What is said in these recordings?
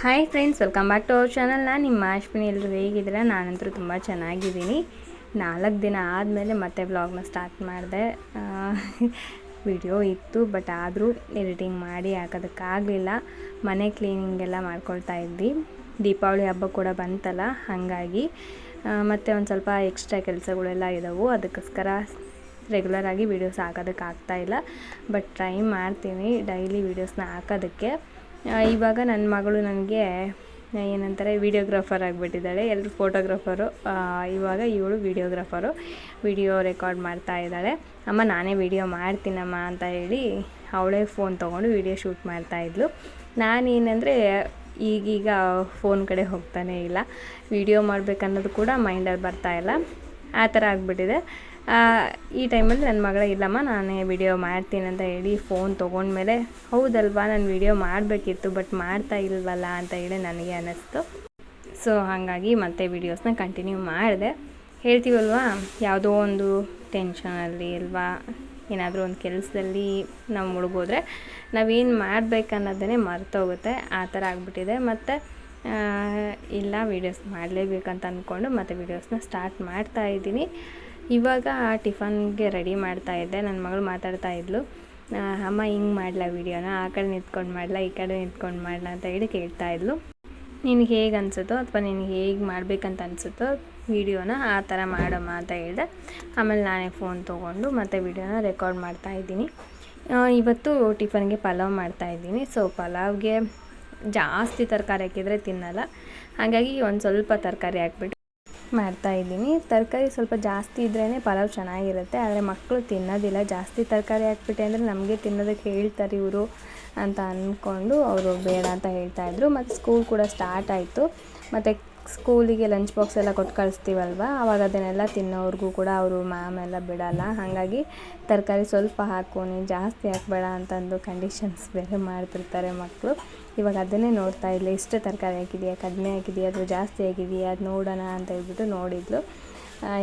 Hi friends welcome back to our channel ನಾನು ನಿಮ್ಮ ಅಶ್ವಿನಿ ಎಲ್ಲರೂ ಹೇಗಿದ್ದೀರಾ? ನಾನಂತರೂ ತುಂಬ ಚೆನ್ನಾಗಿದ್ದೀನಿ. ನಾಲ್ಕು ದಿನ ಆದಮೇಲೆ ಮತ್ತೆ ವ್ಲಾಗ್ನ ಸ್ಟಾರ್ಟ್ ಮಾಡಿದೆ. ವಿಡಿಯೋ ಇತ್ತು ಬಟ್ ಆದರೂ ಎಡಿಟಿಂಗ್ ಮಾಡಿ ಹಾಕೋದಕ್ಕಾಗಲಿಲ್ಲ. ಮನೆ ಕ್ಲೀನಿಂಗ್ ಎಲ್ಲ ಮಾಡ್ಕೊಳ್ತಾ ಇದ್ವಿ. ದೀಪಾವಳಿ ಹಬ್ಬ ಕೂಡ ಬಂತಲ್ಲ, ಹಾಗಾಗಿ ಮತ್ತು ಒಂದು ಸ್ವಲ್ಪ ಎಕ್ಸ್ಟ್ರಾ ಕೆಲಸಗಳೆಲ್ಲ ಇದ್ದಾವೆ ಅದಕ್ಕೋಸ್ಕರ ರೆಗ್ಯುಲರ್ ಆಗಿ ವೀಡಿಯೋಸ್ ಹಾಕೋದಕ್ಕೆ ಇಲ್ಲ. ಬಟ್ ಟ್ರೈ ಮಾಡ್ತೀನಿ ಡೈಲಿ ವೀಡಿಯೋಸ್ನ ಹಾಕೋದಕ್ಕೆ. ಇವಾಗ ನನ್ನ ಮಗಳು ನನಗೆ ಏನಂತಾರೆ ವಿಡಿಯೋಗ್ರಾಫರ್ ಆಗಿಬಿಟ್ಟಿದ್ದಾಳೆ. ಎಲ್ಲರೂ ಫೋಟೋಗ್ರಾಫರು ಇವಾಗ ಇವಳು ವಿಡಿಯೋಗ್ರಾಫರು ವಿಡಿಯೋ ರೆಕಾರ್ಡ್ ಮಾಡ್ತಾ ಇದ್ದಾಳೆ. ಅಮ್ಮ, ನಾನೇ ವಿಡಿಯೋ ಮಾಡ್ತೀನಮ್ಮ ಅಂತ ಹೇಳಿ ಅವಳೇ ಫೋನ್ ತೊಗೊಂಡು ವಿಡಿಯೋ ಶೂಟ್ ಮಾಡ್ತಾ ಇದ್ಲು. ನಾನೇನಂದರೆ, ಈಗೀಗ ಫೋನ್ ಕಡೆ ಹೋಗ್ತಾನೇ ಇಲ್ಲ. ವಿಡಿಯೋ ಮಾಡಬೇಕನ್ನೋದು ಕೂಡ ಮೈಂಡಲ್ಲಿ ಬರ್ತಾ ಇಲ್ಲ. ಆ ಥರ ಆಗಿಬಿಟ್ಟಿದೆ. ಈ ಟೈಮಲ್ಲಿ ನನ್ನ ಮಗಳ ಇಲ್ಲಮ್ಮ, ನಾನೇ ವಿಡಿಯೋ ಮಾಡ್ತೀನಿ ಅಂತ ಹೇಳಿ ಫೋನ್ ತೊಗೊಂಡ್ಮೇಲೆ, ಹೌದಲ್ವಾ ನಾನು ವಿಡಿಯೋ ಮಾಡಬೇಕಿತ್ತು ಬಟ್ ಮಾಡ್ತಾ ಇಲ್ವಲ್ಲ ಅಂತ ಹೇಳಿ ನನಗೆ ಅನ್ನಿಸ್ತು. ಸೊ ಹಾಗಾಗಿ ಮತ್ತೆ ವಿಡಿಯೋಸ್ನ ಕಂಟಿನ್ಯೂ ಮಾಡಿದೆ. ಹೇಳ್ತೀವಲ್ವಾ, ಯಾವುದೋ ಒಂದು ಟೆನ್ಷನಲ್ಲಿ ಅಲ್ವಾ ಏನಾದರೂ ಒಂದು ಕೆಲಸದಲ್ಲಿ ನಾವು ಮುಳುಗೋದ್ರೆ ನಾವೇನು ಮಾಡಬೇಕನ್ನೋದನ್ನೇ ಮರ್ತೋಗುತ್ತೆ, ಆ ಥರ ಆಗಿಬಿಟ್ಟಿದೆ. ಮತ್ತು ಇಲ್ಲ ವೀಡಿಯೋಸ್ ಮಾಡಲೇಬೇಕಂತ ಅಂದ್ಕೊಂಡು ಮತ್ತೆ ವೀಡಿಯೋಸ್ನ ಸ್ಟಾರ್ಟ್ ಮಾಡ್ತಾ ಇದ್ದೀನಿ. ಇವಾಗ ಆ ಟಿಫನ್ಗೆ ರೆಡಿ ಮಾಡ್ತಾ ಇದ್ದೆ. ನನ್ನ ಮಗಳು ಮಾತಾಡ್ತಾ ಇದ್ಲು. ಅಮ್ಮ ಹಿಂಗೆ ಮಾಡಲ ವೀಡಿಯೋನ? ಆ ಕಡೆ ನಿಂತ್ಕೊಂಡು ಮಾಡಲ, ಈ ಕಡೆ ನಿಂತ್ಕೊಂಡು ಮಾಡಲ ಅಂತ ಹೇಳಿ ಕೇಳ್ತಾ ಇದ್ಲು. ನಿನಗೆ ಹೇಗೆ ಅನಿಸುತ್ತೋ ಅಥವಾ ನಿನಗೆ ಹೇಗೆ ಮಾಡಬೇಕಂತ ಅನಿಸುತ್ತೋ ವೀಡಿಯೋನ ಆ ಥರ ಮಾಡಮ್ಮ ಅಂತ ಹೇಳಿದೆ. ಆಮೇಲೆ ನಾನೇ ಫೋನ್ ತೊಗೊಂಡು ಮತ್ತೆ ವೀಡಿಯೋನ ರೆಕಾರ್ಡ್ ಮಾಡ್ತಾ ಇದ್ದೀನಿ. ಇವತ್ತು ಟಿಫನ್ಗೆ ಪಲಾವ್ ಮಾಡ್ತಾ ಇದ್ದೀನಿ. ಸೊ, ಪಲಾವ್ಗೆ ಜಾಸ್ತಿ ತರಕಾರಿ ಹಾಕಿದರೆ ತಿನ್ನಲ್ಲ. ಹಾಗಾಗಿ ಒಂದು ಸ್ವಲ್ಪ ತರಕಾರಿ ಹಾಕ್ಬಿಟ್ಟು ಮಾಡ್ತಾ ಇದ್ದೀನಿ. ತರಕಾರಿ ಸ್ವಲ್ಪ ಜಾಸ್ತಿ ಇದ್ರೇ ಪಲಾವ್ ಚೆನ್ನಾಗಿರುತ್ತೆ. ಆದರೆ ಮಕ್ಕಳು ತಿನ್ನೋದಿಲ್ಲ. ಜಾಸ್ತಿ ತರಕಾರಿ ಹಾಕ್ಬಿಟ್ಟೆ ಅಂದರೆ ನಮಗೆ ತಿನ್ನೋದಕ್ಕೆ ಹೇಳ್ತಾರೆ ಇವರು ಅಂತ ಅಂದ್ಕೊಂಡು ಅವರು ಬೇಡ ಅಂತ ಹೇಳ್ತಾಯಿದ್ರು ಮತ್ತು ಸ್ಕೂಲ್ ಕೂಡ ಸ್ಟಾರ್ಟ್ ಆಯಿತು. ಮತ್ತು ಸ್ಕೂಲಿಗೆ ಲಂಚ್ ಬಾಕ್ಸ್ ಎಲ್ಲ ಕೊಟ್ಟು ಕಳಿಸ್ತೀವಲ್ವ? ಅವಾಗ ಅದನ್ನೆಲ್ಲ ತಿನ್ನೋವ್ರಿಗೂ ಕೂಡ ಅವರು ಮ್ಯಾಮ್ ಎಲ್ಲ ಬಿಡಲ್ಲ. ಹಾಗಾಗಿ ತರಕಾರಿ ಸ್ವಲ್ಪ ಹಾಕು ನೀನು ಜಾಸ್ತಿ ಹಾಕಬೇಡ ಅಂತಂದು ಕಂಡೀಷನ್ಸ್ ಬೇರೆ ಮಾಡ್ತಿರ್ತಾರೆ ಮಕ್ಕಳು ಇವಾಗ ಅದನ್ನೇ ನೋಡ್ತಾ ಇಲ್ಲ ಇಷ್ಟು ತರಕಾರಿ ಹಾಕಿದೆಯಾ? ಕಡಿಮೆ ಹಾಕಿದೆಯಾ? ಅಥವಾ ಜಾಸ್ತಿ ಆಗಿದೆಯಾ ಅದು ನೋಡೋಣ ಅಂತ ಹೇಳ್ಬಿಟ್ಟು ನೋಡಿದ್ಲು.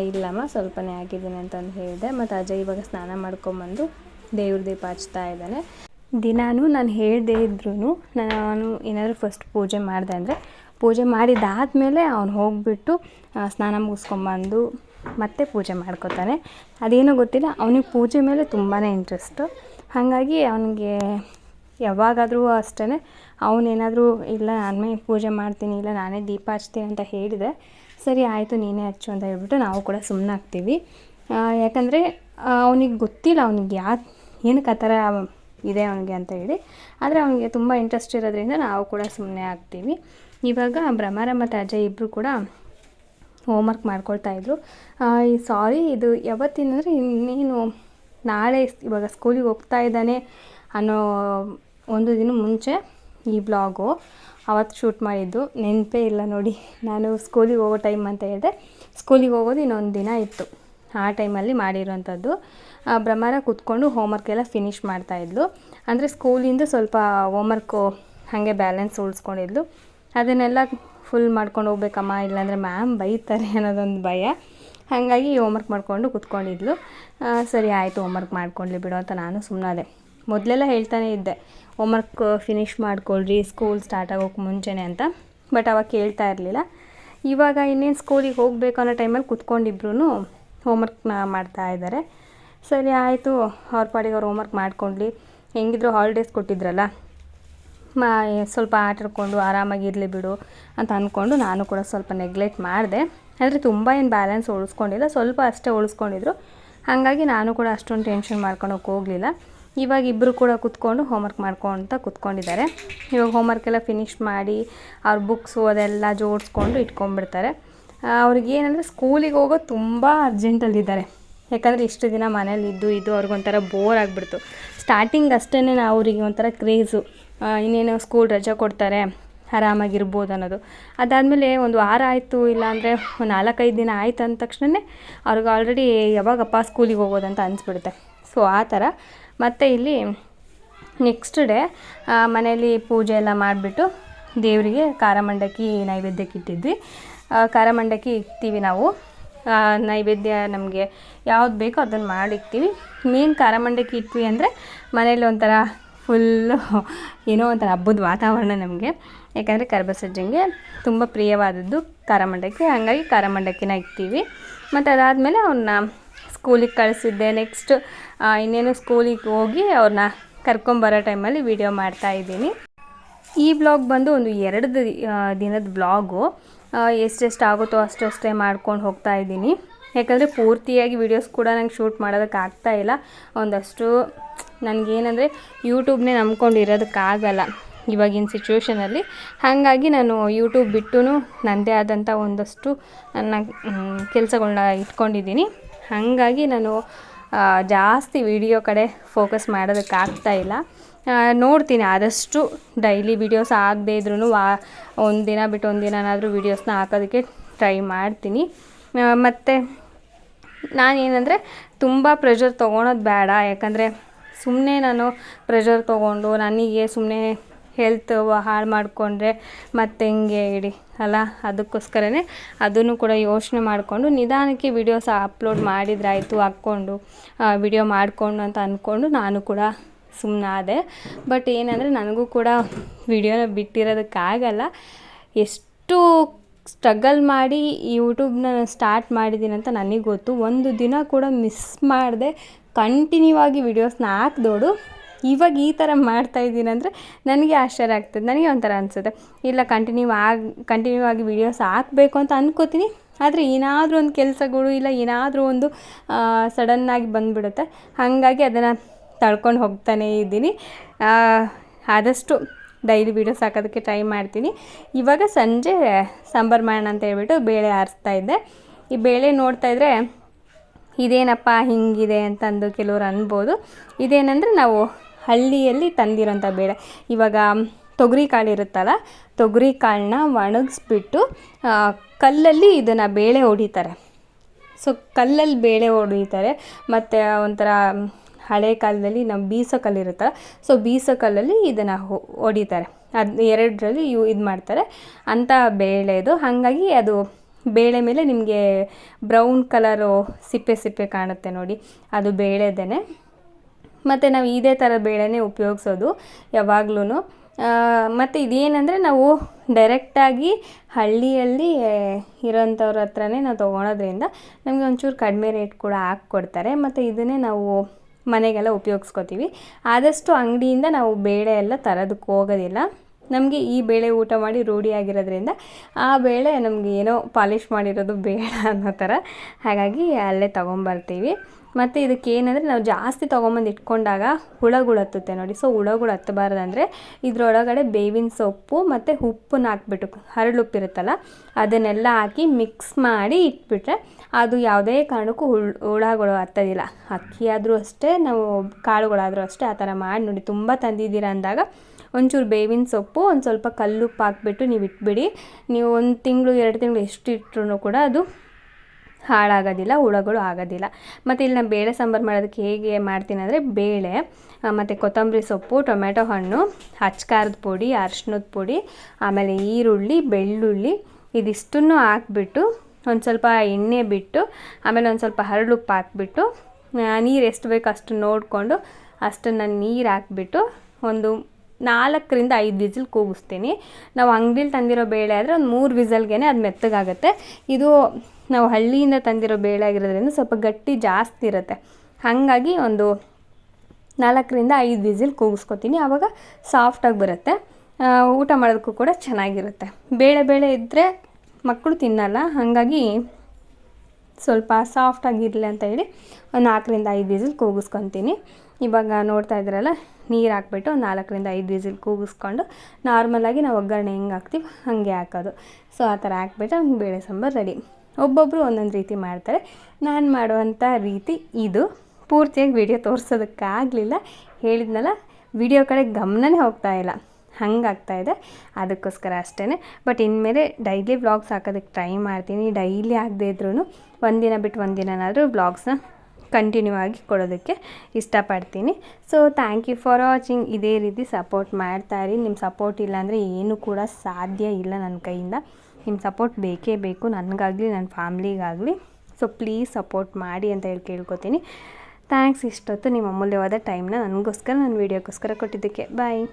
ಇಲ್ಲಮ್ಮ, ಸ್ವಲ್ಪನೇ ಹಾಕಿದ್ದೀನಿ ಅಂತಂದು ಹೇಳಿದೆ. ಮತ್ತು ಅಜಯ್ ಇವಾಗ ಸ್ನಾನ ಮಾಡ್ಕೊಂಬಂದು ದೇವ್ರ ದೀಪ ಹಚ್ತಾ ಇದ್ದಾನೆ. ದಿನಾನು ನಾನು ಹೇಳದೇ ಇದ್ರೂ ನಾನು ಏನಾದರೂ ಫಸ್ಟ್ ಪೂಜೆ ಮಾಡಿದೆ ಅಂದರೆ ಪೂಜೆ ಮಾಡಿದ್ದಾದಮೇಲೆ ಅವ್ನು ಹೋಗಿಬಿಟ್ಟು ಸ್ನಾನ ಮುಗಿಸ್ಕೊಂಬಂದು ಮತ್ತೆ ಪೂಜೆ ಮಾಡ್ಕೋತಾನೆ. ಅದೇನೋ ಗೊತ್ತಿಲ್ಲ, ಅವನಿಗೆ ಪೂಜೆ ಮೇಲೆ ತುಂಬಾ ಇಂಟ್ರೆಸ್ಟು ಹಾಗಾಗಿ ಅವನಿಗೆ ಯಾವಾಗಾದರೂ ಅಷ್ಟೇ ಅವನೇನಾದರೂ, ಇಲ್ಲ ನಾನೇ ಪೂಜೆ ಮಾಡ್ತೀನಿ, ಇಲ್ಲ, ನಾನೇ ದೀಪ ಹಚ್ತೀನಿ ಅಂತ ಹೇಳಿದೆ, ಸರಿ ಆಯಿತು, ನೀನೇ ಹಚ್ಚು ಅಂತ ಹೇಳ್ಬಿಟ್ಟು ನಾವು ಕೂಡ ಸುಮ್ಮನಾಗ್ತೀವಿ ಯಾಕಂದರೆ ಅವನಿಗೆ ಗೊತ್ತಿಲ್ಲ ಅವನಿಗೆ ಯಾ, ಏನಕ್ಕೆ ಆ ಥರ ಇದೆ ಅವನಿಗೆ ಅಂತ ಹೇಳಿ. ಆದರೆ ಅವನಿಗೆ ತುಂಬ ಇಂಟ್ರೆಸ್ಟ್ ಇರೋದ್ರಿಂದ ನಾವು ಕೂಡ ಸುಮ್ಮನೆ ಆಗ್ತೀವಿ. ಇವಾಗ ಭ್ರಮರ ಮತ್ತು ಅಜಯ್ ಇಬ್ಬರು ಕೂಡ ಹೋಮ್ವರ್ಕ್ ಈ ಸಾರಿ ಇದು ಯಾವತ್ತಿನಂದರೆ ಇನ್ನೇನು ನಾಳೆ ಇವಾಗ ಸ್ಕೂಲಿಗೆ ಹೋಗ್ತಾ ಇದ್ದಾನೆ ಅನ್ನೋ ಒಂದು ದಿನ ಮುಂಚೆ ಈ ಬ್ಲಾಗು ಅವತ್ತು ಶೂಟ್ ಮಾಡಿದ್ದು. ನೆನಪೇ ಇಲ್ಲ ನೋಡಿ, ನಾನು ಸ್ಕೂಲಿಗೆ ಹೋಗೋ ಟೈಮ್ ಅಂತ ಹೇಳಿದೆ ಸ್ಕೂಲಿಗೆ ಹೋಗೋದು ಇನ್ನೊಂದು ದಿನ ಇತ್ತು. ಆ ಟೈಮಲ್ಲಿ ಮಾಡಿರೋಂಥದ್ದು ಭ್ರಮರ ಕೂತ್ಕೊಂಡು ಹೋಮ್ವರ್ಕ್ ಎಲ್ಲ ಫಿನಿಷ್ ಮಾಡ್ತಾಯಿದ್ಲು ಅಂದರೆ ಸ್ಕೂಲಿಂದ ಸ್ವಲ್ಪ ಹೋಮ್ವರ್ಕು ಹಾಗೆ ಬ್ಯಾಲೆನ್ಸ್ ಉಳಿಸ್ಕೊಂಡಿದ್ಲು. ಅದನ್ನೆಲ್ಲ ಫುಲ್ ಮಾಡ್ಕೊಂಡು ಹೋಗ್ಬೇಕಮ್ಮ, ಇಲ್ಲಾಂದರೆ ಮ್ಯಾಮ್ ಬೈತಾರೆ ಅನ್ನೋದೊಂದು ಭಯ. ಹಾಗಾಗಿ ಹೋಮ್ವರ್ಕ್ ಮಾಡಿಕೊಂಡು ಕೂತ್ಕೊಂಡಿದ್ಲು. ಸರಿ ಆಯಿತು ಹೋಮ್ವರ್ಕ್ ಮಾಡ್ಕೊಳ್ಳಿ ಬಿಡು ಅಂತ ನಾನು ಸುಮ್ಮನಾದೆ ಮೊದಲೆಲ್ಲ ಹೇಳ್ತಾನೆ ಇದ್ದೆ ಹೋಮ್ವರ್ಕ್ ಫಿನಿಷ್ ಮಾಡ್ಕೊಳ್ರಿ ಸ್ಕೂಲ್ ಸ್ಟಾರ್ಟ್ ಆಗೋಕ್ಕೆ ಮುಂಚೆನೇ ಅಂತ. ಬಟ್ ಅವಾಗ ಕೇಳ್ತಾ ಇರಲಿಲ್ಲ. ಇವಾಗ ಇನ್ನೇನು ಸ್ಕೂಲಿಗೆ ಹೋಗಬೇಕು ಅನ್ನೋ ಟೈಮಲ್ಲಿ ಕೂತ್ಕೊಂಡಿಬ್ರು ಹೋಮ್ವರ್ಕ್ನ ಮಾಡ್ತಾ ಇದ್ದಾರೆ ಸರಿ ಆಯಿತು, ಅವ್ರ ಪಾಡಿಗೆ ಅವ್ರು ಹೋಮ್ವರ್ಕ್ ಮಾಡ್ಕೊಂಡ್ಲಿ. ಹೆಂಗಿದ್ರು ಹಾಲಿಡೇಸ್ ಕೊಟ್ಟಿದ್ರಲ್ಲ ಮಾ ಸ್ವಲ್ಪ ಆಡ್ಕೊಂಡು ಆರಾಮಾಗಿರಲಿ ಬಿಡು ಅಂತ ಅಂದ್ಕೊಂಡು ನಾನು ಕೂಡ ಸ್ವಲ್ಪ ನೆಗ್ಲೆಕ್ಟ್ ಮಾಡಿದೆ. ಆದರೆ ತುಂಬ ಏನು ಬ್ಯಾಲೆನ್ಸ್ ಉಳಿಸ್ಕೊಂಡಿಲ್ಲ. ಸ್ವಲ್ಪ ಅಷ್ಟೇ ಉಳಿಸ್ಕೊಂಡಿದ್ರು. ಹಾಗಾಗಿ ನಾನು ಕೂಡ ಅಷ್ಟೊಂದು ಟೆನ್ಷನ್ ಮಾಡ್ಕೊಳಕ್ಕೆ ಹೋಗಲಿಲ್ಲ. ಇವಾಗ ಇಬ್ಬರು ಕೂಡ ಕೂತ್ಕೊಂಡು ಹೋಮ್ವರ್ಕ್ ಮಾಡ್ಕೊತ ಕೂತ್ಕೊಂಡಿದ್ದಾರೆ. ಇವಾಗ ಹೋಮ್ವರ್ಕ್ ಎಲ್ಲ ಫಿನಿಷ್ ಮಾಡಿ ಅವ್ರ ಬುಕ್ಸು ಅದೆಲ್ಲ ಜೋಡಿಸ್ಕೊಂಡು ಇಟ್ಕೊಂಡ್ಬಿಡ್ತಾರೆ. ಅವ್ರಿಗೆ ಏನಂದರೆ ಸ್ಕೂಲಿಗೆ ಹೋಗೋದು ತುಂಬ ಅರ್ಜೆಂಟಲ್ಲಿದ್ದಾರೆ ಯಾಕಂದರೆ ಇಷ್ಟು ದಿನ ಮನೇಲಿ ಇದ್ದು ಇದ್ದು ಅವ್ರಿಗೊಂಥರ ಬೋರ್ ಆಗಿಬಿಡ್ತು. ಸ್ಟಾರ್ಟಿಂಗ್ ಅಷ್ಟೇ ಅವರಿಗೆ ಒಂಥರ ಕ್ರೇಜು ಇನ್ನೇನು ಸ್ಕೂಲ್ ರಜೆ ಕೊಡ್ತಾರೆ, ಆರಾಮಾಗಿರ್ಬೋದು ಅನ್ನೋದು. ಅದಾದಮೇಲೆ ಒಂದು ವಾರ ಆಯಿತು, ಇಲ್ಲಾಂದರೆ ಒಂದು ನಾಲ್ಕೈದು ದಿನ ಆಯ್ತು ಅಂದ ತಕ್ಷಣವೇ ಅವ್ರಿಗೆ ಆಲ್ರೆಡಿ ಯಾವಾಗಪ್ಪ ಸ್ಕೂಲಿಗೆ ಹೋಗೋದಂತ ಅನಿಸ್ಬಿಡುತ್ತೆ. ಸೊ ಆ ಥರ. ಮತ್ತು ಇಲ್ಲಿ ನೆಕ್ಸ್ಟ್ ಡೇ ಮನೆಯಲ್ಲಿ ಪೂಜೆ ಎಲ್ಲ ಮಾಡಿಬಿಟ್ಟು ದೇವರಿಗೆ ಖಾರ ಮಂಡಕ್ಕಿ ನೈವೇದ್ಯಕ್ಕೆ ಇಟ್ಟಿದ್ವಿ. ಖಾರ ಮಂಡಕ್ಕಿ ಇಕ್ತೀವಿ ನಾವು. ನೈವೇದ್ಯ ನಮಗೆ ಯಾವ್ದು ಬೇಕೋ ಅದನ್ನು ಮಾಡಿಕ್ತೀವಿ. ಮೇನ್ ಖಾರ ಮಂಡಕ್ಕಿ ಇಟ್ವಿ ಅಂದರೆ ಮನೇಲಿ ಒಂಥರ ಫುಲ್ಲು ಏನೋ ಒಂಥರ ಹಬ್ಬದ ವಾತಾವರಣ ನಮಗೆ. ಯಾಕಂದರೆ ಕರ್ಬಸಜ್ಜಂಗೆ ತುಂಬ ಪ್ರಿಯವಾದದ್ದು ಖಾರ ಮಂಡಕ್ಕಿ ಹಾಗಾಗಿ ಖಾರ ಮಂಡಕ್ಕಿನ ಇಕ್ತೀವಿ. ಮತ್ತು ಅದಾದಮೇಲೆ ಅವನ್ನ ಸ್ಕೂಲಿಗೆ ಕಳಿಸಿದ್ದೆ. ನೆಕ್ಸ್ಟ್ ಇನ್ನೇನು ಸ್ಕೂಲಿಗೆ ಹೋಗಿ ಅವ್ರನ್ನ ಕರ್ಕೊಂಬರೋ ಟೈಮಲ್ಲಿ ವೀಡಿಯೋ ಮಾಡ್ತಾಯಿದ್ದೀನಿ ಈ ಬ್ಲಾಗ್ ಬಂದು ಒಂದು ಎರಡು ದಿನದ ಬ್ಲಾಗು ಎಷ್ಟೆಷ್ಟು ಆಗುತ್ತೋ ಅಷ್ಟಷ್ಟೇ ಮಾಡ್ಕೊಂಡು ಹೋಗ್ತಾ ಇದ್ದೀನಿ. ಯಾಕಂದರೆ ಪೂರ್ತಿಯಾಗಿ ವೀಡಿಯೋಸ್ ಕೂಡ ನಂಗೆ ಶೂಟ್ ಮಾಡೋದಕ್ಕೆ ಆಗ್ತಾ ಇಲ್ಲ. ಒಂದಷ್ಟು ನನಗೇನಂದರೆ ಯೂಟ್ಯೂಬ್ನೇ ನಂಬ್ಕೊಂಡು ಇರೋದಕ್ಕಾಗಲ್ಲ ಇವಾಗಿನ ಸಿಚುವೇಷನಲ್ಲಿ ಹಾಗಾಗಿ ನಾನು ಯೂಟ್ಯೂಬ್ ಬಿಟ್ಟು ನನ್ನದೇ ಆದಂಥ ಒಂದಷ್ಟು ನನ್ನ ಕೆಲಸಗಳನ್ನ ಇಟ್ಕೊಂಡಿದ್ದೀನಿ. ಹಾಗಾಗಿ ನಾನು ಜಾಸ್ತಿ ವಿಡಿಯೋ ಕಡೆ ಫೋಕಸ್ ಮಾಡೋದಕ್ಕಾಗ್ತಾ ಇಲ್ಲ. ನೋಡ್ತೀನಿ. ಆದಷ್ಟು ಡೈಲಿ ವೀಡಿಯೋಸ್ ಆಗದೇ ಇದ್ರೂ ವಾ ಒಂದಿನ ದಿನ ಬಿಟ್ಟು ಒಂದಿನನಾದರೂ ದಿನನಾದರೂ ವೀಡಿಯೋಸ್ನ ಹಾಕೋದಕ್ಕೆ ಟ್ರೈ ಮಾಡ್ತೀನಿ. ಮತ್ತು ನಾನೇನಂದರೆ ತುಂಬ ಪ್ರೆಷರ್ ತೊಗೊಳೋದು ಬೇಡ. ಯಾಕಂದರೆ ಸುಮ್ಮನೆ ನಾನು ಪ್ರೆಷರ್ ತೊಗೊಂಡು ನನಗೆ ಸುಮ್ಮನೆ ಹೆಲ್ತ್ ಹಾಳು ಮಾಡಿಕೊಂಡ್ರೆ ಮತ್ತೆ ಹೆಂಗೆ ಇಡಿ, ಅಲ್ಲ? ಅದಕ್ಕೋಸ್ಕರನೇ ಅದನ್ನು ಕೂಡ ಯೋಚನೆ ಮಾಡಿಕೊಂಡು ನಿಧಾನಕ್ಕೆ ವೀಡಿಯೋಸ್ ಅಪ್ಲೋಡ್ ಮಾಡಿದ್ರಾಯಿತು ಹಾಕ್ಕೊಂಡು ವಿಡಿಯೋ ಮಾಡಿಕೊಂಡು ಅಂತ ಅಂದ್ಕೊಂಡು ನಾನು ಕೂಡ ಸುಮ್ಮನಾದೆ ಬಟ್ ಏನಂದರೆ ನನಗೂ ಕೂಡ ವಿಡಿಯೋನ ಬಿಟ್ಟಿರೋದಕ್ಕಾಗಲ್ಲ. ಎಷ್ಟು ಸ್ಟ್ರಗಲ್ ಮಾಡಿ ಯೂಟ್ಯೂಬ್ನ ಸ್ಟಾರ್ಟ್ ಮಾಡಿದ್ದೀನಿ ಅಂತ ನನಗೆ ಗೊತ್ತು. ಒಂದು ದಿನ ಕೂಡ ಮಿಸ್ ಮಾಡದೆ. ಕಂಟಿನ್ಯೂ ಆಗಿ ವಿಡಿಯೋಸ್ನ ಹಾಕ್ದೋಡು. ಇವಾಗ ಈ ಥರ ಮಾಡ್ತಾ ಇದ್ದೀನಿ ಅಂದರೆ ನನಗೆ ಆಶ್ಚರ್ಯ ಆಗ್ತದೆ. ನನಗೆ ಒಂಥರ ಅನಿಸುತ್ತೆ. ಇಲ್ಲ ಕಂಟಿನ್ಯೂ ಆಗಿ ಕಂಟಿನ್ಯೂ ಆಗಿ ವಿಡಿಯೋಸ್ ಹಾಕಬೇಕು ಅಂತ ಅಂದ್ಕೋತೀನಿ ಆದರೆ ಏನಾದರೂ ಒಂದು ಕೆಲಸಗಳು ಇಲ್ಲ, ಏನಾದರೂ ಒಂದು ಸಡನ್ನಾಗಿ ಬಂದುಬಿಡುತ್ತೆ. ಹಾಗಾಗಿ ಅದನ್ನು ತಳ್ಕೊಂಡು ಹೋಗ್ತಾನೇ ಇದ್ದೀನಿ. ಆದಷ್ಟು ಡೈಲಿ ವೀಡಿಯೋಸ್ ಹಾಕೋದಕ್ಕೆ ಟ್ರೈ ಮಾಡ್ತೀನಿ. ಇವಾಗ ಸಂಜೆ ಸಾಂಬಾರು ಮಾಡೋಣ ಅಂತ ಹೇಳ್ಬಿಟ್ಟು ಬೇಳೆ ಆರಿಸ್ತಾ ಇದ್ದೆ. ಈ ಬೇಳೆ ನೋಡ್ತಾ ಇದ್ದರೆ ಇದೇನಪ್ಪ ಹಿಂಗಿದೆ ಅಂತಂದು ಕೆಲವರು ಅನ್ಬೋದು. ಇದೇನಂದರೆ ನಾವು ಹಳ್ಳಿಯಲ್ಲಿ ತಂದಿರೋಂಥ ಬೇಳೆ. ಇವಾಗ ತೊಗರಿ ಕಾಳು ಇರುತ್ತಲ್ಲ, ತೊಗರಿ ಕಾಳನ್ನ ಒಣಗಿಸ್ಬಿಟ್ಟು ಕಲ್ಲಲ್ಲಿ ಇದನ್ನು ಬೇಳೆ ಹೊಡಿತಾರೆ. ಸೊ, ಕಲ್ಲಲ್ಲಿ ಬೇಳೆ ಹೊಡಿತಾರೆ. ಮತ್ತು ಒಂಥರ ಹಳೆ ಕಾಲದಲ್ಲಿ ನಮ್ಮ ಬೀಸೋ ಕಲ್ಲು ಸೊ ಬೀಸೋ ಕಲ್ಲಲ್ಲಿ ಇದನ್ನು ಹೊಡಿತಾರೆ. ಅದು ಎರಡರಲ್ಲಿ ಇವು ಇದು ಮಾಡ್ತಾರೆ. ಅಂಥ ಬೇಳೆದು, ಹಾಗಾಗಿ ಅದು ಬೇಳೆ ಮೇಲೆ ನಿಮಗೆ ಬ್ರೌನ್ ಕಲರು ಸಿಪ್ಪೆ ಸಿಪ್ಪೆ ಕಾಣುತ್ತೆ ನೋಡಿ, ಅದು ಬೇಳೆದೇ ಮತ್ತು ನಾವು ಇದೇ ಥರ ಬೇಳೆನೇ ಉಪಯೋಗಿಸೋದು ಯಾವಾಗ್ಲೂ ಮತ್ತು ಇದೇನೆಂದರೆ ನಾವು ಡೈರೆಕ್ಟಾಗಿ ಹಳ್ಳಿಯಲ್ಲಿ ಇರೋಂಥವ್ರ ಹತ್ರನೇ ನಾವು ತೊಗೊಳೋದ್ರಿಂದ ನಮಗೆ ಒಂಚೂರು ಕಡಿಮೆ ರೇಟ್ ಕೂಡ ಹಾಕ್ಕೊಡ್ತಾರೆ. ಮತ್ತು ಇದನ್ನೇ ನಾವು ಮನೆಗೆಲ್ಲ ಉಪಯೋಗಿಸ್ಕೋತೀವಿ. ಆದಷ್ಟು ಅಂಗಡಿಯಿಂದ ನಾವು ಬೇಳೆ ಎಲ್ಲ ತರೋದಕ್ಕೆ ಹೋಗೋದಿಲ್ಲ. ನಮಗೆ ಈ ಬೇಳೆ ಊಟ ಮಾಡಿ ರೂಢಿಯಾಗಿರೋದ್ರಿಂದ ಆ ಬೇಳೆ ನಮಗೆ ಏನೋ ಪಾಲಿಷ್ ಮಾಡಿರೋದು ಬೇಡ ಅನ್ನೋ ಥರ. ಹಾಗಾಗಿ ಅಲ್ಲೇ ತೊಗೊಂಬರ್ತೀವಿ. ಮತ್ತು ಇದಕ್ಕೆ ಏನಂದರೆ ನಾವು ಜಾಸ್ತಿ ತೊಗೊಂಬಂದು ಇಟ್ಕೊಂಡಾಗ ಹುಳಗಳು ಹತ್ತುತ್ತೆ ನೋಡಿ. ಸೊ ಹುಳಗಳು ಹತ್ತಬಾರ್ದಂದರೆ ಇದರೊಳಗಡೆ ಬೇವಿನ ಸೊಪ್ಪು ಮತ್ತು ಉಪ್ಪನ್ನ ಹಾಕ್ಬಿಟ್ಟು ಹರಳುಪ್ಪಿರುತ್ತಲ್ಲ, ಅದನ್ನೆಲ್ಲ ಹಾಕಿ ಮಿಕ್ಸ್ ಮಾಡಿ ಇಟ್ಬಿಟ್ರೆ ಅದು ಯಾವುದೇ ಕಾರಣಕ್ಕೂ ಹುಳ, ಹುಳಗಳು ಹತ್ತೋದಿಲ್ಲ. ಅಕ್ಕಿ ಆದರೂ ಅಷ್ಟೇ, ನಾವು ಕಾಳುಗಳಾದರೂ ಅಷ್ಟೇ ಆ ಥರ ಮಾಡಿ ನೋಡಿ. ತುಂಬ ತಂದಿದ್ದೀರ ಅಂದಾಗ ಒಂಚೂರು ಬೇವಿನ ಸೊಪ್ಪು, ಒಂದು ಸ್ವಲ್ಪ ಕಲ್ಲುಪ್ಪು ಹಾಕ್ಬಿಟ್ಟು ನೀವು ಇಟ್ಬಿಡಿ ನೀವು ಒಂದು ತಿಂಗಳು, ಎರಡು ತಿಂಗಳು ಎಷ್ಟು ಇಟ್ಟರು ಕೂಡ ಅದು ಹಾಳಾಗೋದಿಲ್ಲ, ಹುಳಗಳು ಆಗೋದಿಲ್ಲ. ಮತ್ತು ಇಲ್ಲಿ ನಾನು ಬೇಳೆ ಸಾಂಬಾರು ಮಾಡೋದಕ್ಕೆ ಹೇಗೆ ಮಾಡ್ತೀನಿ ಅಂದರೆ ಬೇಳೆ ಮತ್ತು ಕೊತ್ತಂಬರಿ ಸೊಪ್ಪು ಟೊಮೆಟೊ ಹಣ್ಣು ಹಚ್ಕಾರದ ಪುಡಿ ಅರ್ಶಿನದ ಪುಡಿ, ಆಮೇಲೆ ಈರುಳ್ಳಿ, ಬೆಳ್ಳುಳ್ಳಿ ಇದಿಷ್ಟನ್ನು ಹಾಕ್ಬಿಟ್ಟು ಒಂದು ಸ್ವಲ್ಪ ಎಣ್ಣೆ ಬಿಟ್ಟು, ಆಮೇಲೆ ಒಂದು ಸ್ವಲ್ಪ ಹರಳುಪ್ಪು ಹಾಕ್ಬಿಟ್ಟು ನೀರು ಎಷ್ಟು ಬೇಕು ಅಷ್ಟು ನೋಡಿಕೊಂಡು ಅಷ್ಟನ್ನು ನೀರು ಹಾಕ್ಬಿಟ್ಟು ಒಂದು ನಾಲ್ಕರಿಂದ ಐದು ವಿಸಿಲ್ ಕೂಗಿಸ್ತೀನಿ. ನಾವು ಅಂಗಡಿಲಿ ತಂದಿರೋ ಬೇಳೆ ಆದರೆ ಒಂದು ಮೂರು ವಿಸಲ್ಗೆ ಅದು ಮೆತ್ತಗಾಗುತ್ತೆ. ಇದು ನಾವು ಹಳ್ಳಿಯಿಂದ ತಂದಿರೋ ಬೇಳೆ ಆಗಿರೋದ್ರಿಂದ ಸ್ವಲ್ಪ ಗಟ್ಟಿ ಜಾಸ್ತಿ ಇರುತ್ತೆ. ಹಾಗಾಗಿ ಒಂದು ನಾಲ್ಕರಿಂದ ಐದು ವಿಸಿಲ್ ಕೂಗಿಸ್ಕೊತೀನಿ. ಆವಾಗ ಸಾಫ್ಟಾಗಿ ಬರುತ್ತೆ. ಊಟ ಮಾಡೋದಕ್ಕೂ ಕೂಡ ಚೆನ್ನಾಗಿರುತ್ತೆ. ಬೇಳೆ ಬೇಳೆ ಇದ್ದರೆ ಮಕ್ಕಳು ತಿನ್ನಲ್ಲ. ಹಾಗಾಗಿ ಸ್ವಲ್ಪ ಸಾಫ್ಟಾಗಿರಲಿ ಅಂತ ಹೇಳಿ ಒಂದು ನಾಲ್ಕರಿಂದ ಐದು ವಿಸಿಲ್ ಕೂಗಿಸ್ಕೊತೀನಿ. ಇವಾಗ ನೋಡ್ತಾ ಇದ್ರಲ್ಲ, ನೀರು ಹಾಕ್ಬಿಟ್ಟು ಒಂದು ನಾಲ್ಕರಿಂದ ಐದು ವಿಸಿಲ್ ಕೂಗಿಸ್ಕೊಂಡು ನಾರ್ಮಲಾಗಿ ನಾವು ಒಗ್ಗರಣೆ ಹೆಂಗೆ ಹಾಕ್ತೀವಿ ಹಾಗೆ ಹಾಕೋದು. ಸೊ ಆ ಥರ ಹಾಕ್ಬಿಟ್ಟು ಬೇಳೆ ಸಾಂಬಾರು ರೆಡಿ ಒಬ್ಬೊಬ್ಬರು ಒಂದೊಂದು ರೀತಿ ಮಾಡ್ತಾರೆ. ನಾನು ಮಾಡುವಂಥ ರೀತಿ ಇದು. ಪೂರ್ತಿಯಾಗಿ ವಿಡಿಯೋ ತೋರಿಸೋದಕ್ಕಾಗಲಿಲ್ಲ. ಹೇಳಿದ್ನಲ್ಲ ವಿಡಿಯೋ ಕಡೆ ಗಮನನೇ ಹೋಗ್ತಾ ಇಲ್ಲ. ಇದೆ. ಅದಕ್ಕೋಸ್ಕರ ಅಷ್ಟೇ ಬಟ್ ಇನ್ಮೇಲೆ ಡೈಲಿ ವ್ಲಾಗ್ಸ್ ಹಾಕೋದಕ್ಕೆ ಟ್ರೈ ಮಾಡ್ತೀನಿ. ಡೈಲಿ ಆಗದೇ ಇದ್ರೂ ಒಂದಿನ ಬಿಟ್ಟು ಒಂದಿನಾದರೂ ವ್ಲಾಗ್ಸ್ನ ಕಂಟಿನ್ಯೂ ಆಗಿ ಕೊಡೋದಕ್ಕೆ ಇಷ್ಟಪಡ್ತೀನಿ. So thank you for watching ಇದೇ ರೀತಿ ಸಪೋರ್ಟ್ ಮಾಡ್ತಾಯಿರಿ ನಿಮ್ಮ ಸಪೋರ್ಟ್ ಇಲ್ಲಾಂದರೆ ಏನೂ ಕೂಡ ಸಾಧ್ಯ ಇಲ್ಲ ನನ್ನ ಕೈಯಿಂದ. ನಿಮ್ಮ ಸಪೋರ್ಟ್ ಬೇಕೇ ಬೇಕು. ನನಗಾಗಲಿ ನನ್ನ ಫ್ಯಾಮ್ಲಿಗಾಗಲಿ ಸೊ ಪ್ಲೀಸ್ ಸಪೋರ್ಟ್ ಮಾಡಿ ಅಂತ ಹೇಳಿ ಕೇಳ್ಕೊತೀನಿ. ಥ್ಯಾಂಕ್ಸ್ ಇಷ್ಟೊತ್ತು ನಿಮ್ಮ ಅಮೂಲ್ಯವಾದ ಟೈಮ್ನ ನನಗೋಸ್ಕರ ನನ್ನ ವೀಡಿಯೋಕ್ಕೋಸ್ಕರ ಕೊಟ್ಟಿದ್ದಕ್ಕೆ. ಬಾಯ್